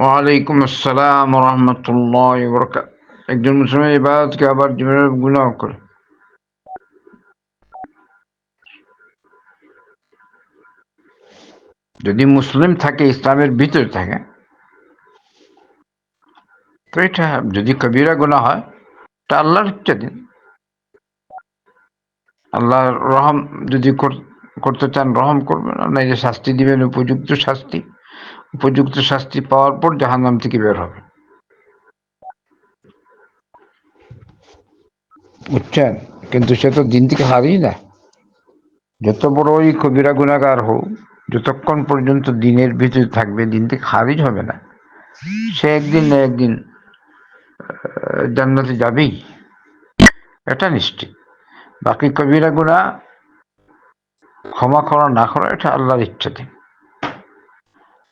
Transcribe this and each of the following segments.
ওয়ালাইকুম আসসালাম রহমতুল্লাহ বরকাত একজন মুসলমান ইবাদতকে আবার জীবনের গুনাহ করে। যদি মুসলিম থাকে, ইসলামের ভিতরে থাকে, তো এটা যদি কবিরা গুণা হয়, তা আল্লাহর দিন। আল্লাহ রহম যদি করতে চান, রহম করবেন। আপনার যে শাস্তি দিবেন, উপযুক্ত শাস্তি। উপযুক্ত শাস্তি পাওয়ার পর জাহান্নাম থেকে বের হবে। বুঝছেন? কিন্তু সে তো দিন থেকে হারিয়ে না যত বড় ওই কবিরা গুণাগার হোক, যতক্ষণ পর্যন্ত দিনের ভিতরে থাকবে, দিন থেকে হারিজ হবে না। সে একদিন না একদিন জান্নাতে যাবেই। এটা নিশ্চিত। বাকি কবিরা গুণা ক্ষমা করা না করা, এটা আল্লাহর দিন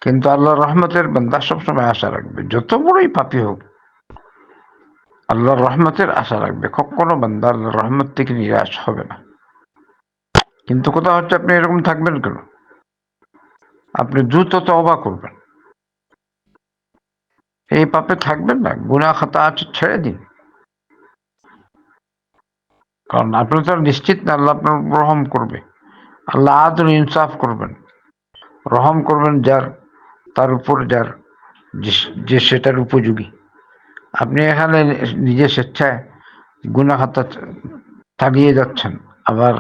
কিন্তু আল্লাহ রহমতের বান্দা সবসময় আশা রাখবে। যত বড়ই পাপি হোক, আল্লাহর রহমতের আশা রাখবে। কখনো বান্দা আল্লাহর রহমত থেকে নিরাশ হবে না। কিন্তু কোথাও হচ্ছে, আপনি এরকম থাকবেন কেন? আপনি দ্রুত তবা করবেন। এই পাপে থাকবেন না গুণা খাতা আছে ছেড়ে দিন। কারণ আপনি তো নিশ্চিত না, আল্লাহ আপনার রহম করবে। আল্লাহ আদর ইনসাফ করবেন। রহম করবেন যার তার উপর যার যে সেটার উপযোগী। আপনি এখানে নিজে স্বেচ্ছায় গুনা খাতা চালিয়ে যাচ্ছেন আবার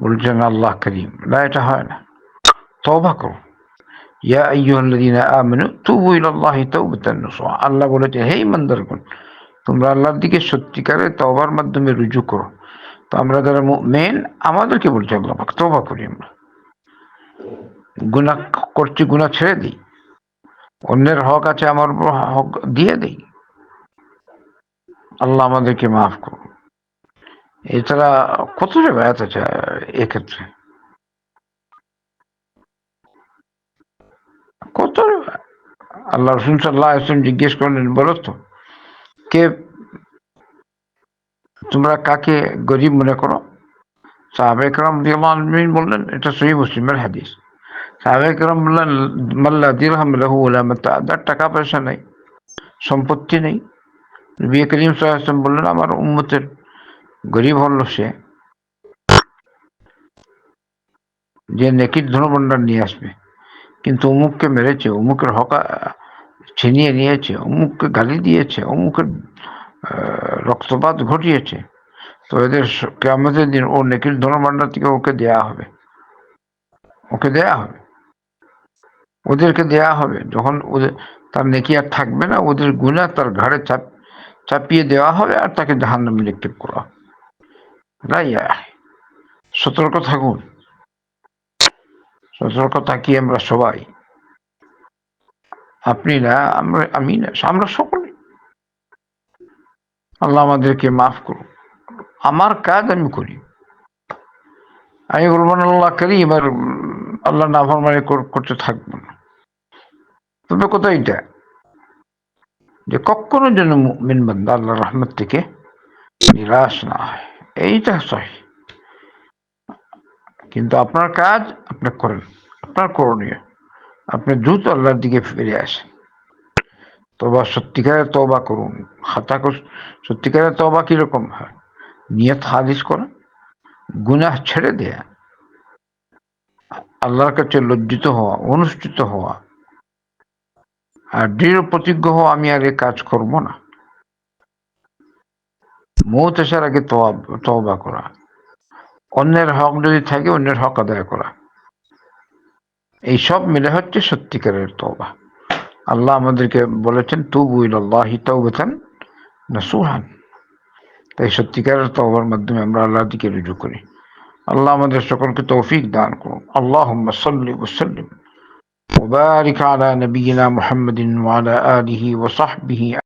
বলছেন আল্লাহ করিম না এটা হয় না তবা করো ইয়া আইয়ুহাল্লাযীনা আমানু তুবু ইলাল্লাহি তাওবাতান নসুহা আল্লাহ বলেছে হে ইমানদারগণ তোমরা আল্লাহর দিকে সত্যিকারের তওবার মাধ্যমে রুজু করো তো আমরা যারা মেন আমাদেরকে বলছে আল্লাহ তওবা করি আমরা গুনাহ করছি গুনাহ ছেড়ে দিই অন্যের হক আছে, আমার হক দিয়ে দেই। আল্লাহ আমাদেরকে মাফ করুন। এছাড়া কত ব্যায়াত আছে এক্ষেত্রে। কত আল্লাহ রসুন সাল্লাহ জিজ্ঞেস করলেন, বলো তো, কে তোমরা কাকে গরিব মনে করো? সাহাবেকরাম বললেন, এটা সহি মুসলিমের হাদিস। বললেন মাল্লা দিরহাম লাহু তার টাকা পয়সা নেই, সম্পত্তি নেই। বিয়ে করিম সাল্লাম বললেন, আমার উম্মতের গরিব হল সে, যে নেকির ধনবন্ডার নিয়ে আসবে। কিন্তু অমুককে মেরেছে, অমুকের হকা ছিনিয়ে নিয়েছে, অমুককে গালি দিয়েছে, অমুকের রক্তপাত ঘটিয়েছে। তো এদের আমাদের দিন ও নেকির ধনভাণ্ডার থেকে ওকে দেয়া হবে। ওকে দেয়া হবে। ওদেরকে দেয়া হবে। যখন ওদের, তার নেকি আর থাকবে না, ওদের গুণা তার ঘাড়ে চাপ, চাপিয়ে দেওয়া হবে আর তাকে জাহান নামে নিক্ষেপ করা সতর্ক থাকুন। সতর্ক থাকি আমরা সবাই। আপনি না, আমরা, আমি না, আমরা সকলে। আল্লাহ আমাদেরকে মাফ করুন আমার কাজ আমি করি। আমি বলব না, আল্লাহ করি এবার আল্লাহ নাফরমানি করতে থাকব না। তবে কোথায় এটা? যে কখনো যেন মিন বান্দা আল্লাহ রহমত থেকে নিরাশ না হয়। এইটা সহি। কিন্তু আপনার কাজ আপনি করেন, আপনার করণীয়। আপনি দ্রুত আল্লাহর দিকে ফিরে আসেন। তবা সত্যিকারের তবা করুন। খাতা সত্যিকারের তবা কীরকম হয়? নিয়ত হাদিস করা গুনাহ ছেড়ে দেয়া আল্লাহর কাছে লজ্জিত হওয়া, অনুষ্ঠিত হওয়া আর দৃঢ় প্রতিজ্ঞ হওয়া আমি আর কাজ করব না। মৌত আসার আগে তবা করা। অন্যের হক যদি থাকে, অন্যের হক আদায় করা। এই সব মিলে হচ্ছে সত্যিকারের তবা আল্লাহ আমাদেরকে বলেছেন, তুবু ইল্লাহি তাওবাতান নাসুহান তাই সত্যিকারের তওবার মাধ্যমে আমরা আল্লাহ দিকে রুজু করি। আল্লাহ আমাদের সকলকে তৌফিক দান করুন। আল্লাহ সাল্লি ওসাল্লিম وبارك على نبينا محمد وعلى آله وصحبه